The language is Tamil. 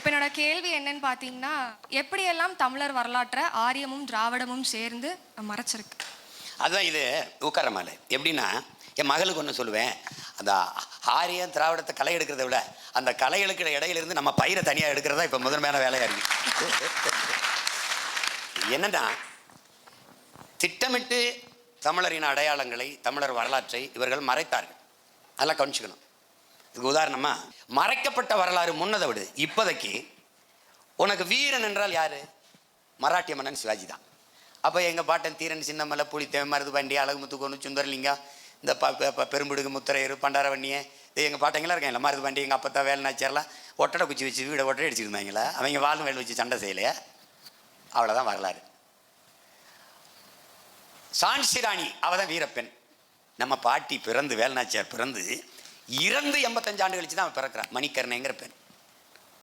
இப்போ என்னோட கேள்வி என்னன்னு பார்த்தீங்கன்னா எப்படியெல்லாம் தமிழர் வரலாற்றை ஆரியமும் திராவிடமும் சேர்ந்து மறைச்சிருக்கு? அதுதான் இது உட்காரமால எப்படின்னா என் மகளுக்கு ஒன்று சொல்லுவேன். அந்த ஆரிய திராவிடத்தை களை எடுக்கிறத விட அந்த களை எடுக்கிற இடையிலிருந்து நம்ம பயிரை தனியாக எடுக்கிறதா இப்போ முதன்மையான வேலையாக இருக்கு. என்னன்னா திட்டமிட்டு தமிழரின் அடையாளங்களை தமிழர் வரலாற்றை இவர்கள் மறைத்தார்கள். நல்லா கவனிச்சுக்கணும். இதுக்கு உதாரணமாக மறைக்கப்பட்ட வரலாறு முன்னதை விடு. இப்போதைக்கு உனக்கு வீரன் என்றால் யாரு? மராட்டிய மன்னன் சிவாஜி தான். அப்போ எங்கள் பாட்டன் தீரன் சின்னமலை புலித்தேவன் மருது பண்டி அழகுமுத்து கொண்டு சுந்தரலிங்கம் இந்த ப ப- ப- பெரும்பிடுகு முத்தரையர் பண்டாரவண்ணியே இது எங்கள் பாட்டங்களாம் இருக்காங்களா? மருது பண்டி எங்கள் அப்பத்தா வேலைநாச்சியர்லாம் ஒட்டடை குச்சி வச்சு வீடை ஒட்டடை அடிச்சுருந்தாங்களா அவங்க வாழும் வேலை வச்சு சண்டை செய்யலையா? அவ்வளோதான் வரலாறு. சான்சிராணி அவள் தான் வீரப்பெண். நம்ம பாட்டி பிறந்து வேலுநாச்சியார் பிறந்து இறந்து எண்பத்தஞ்சு ஆண்டு கழிச்சு தான் அவன் பிறக்கிறான். மணிக்கர்ணைங்கிற பெண்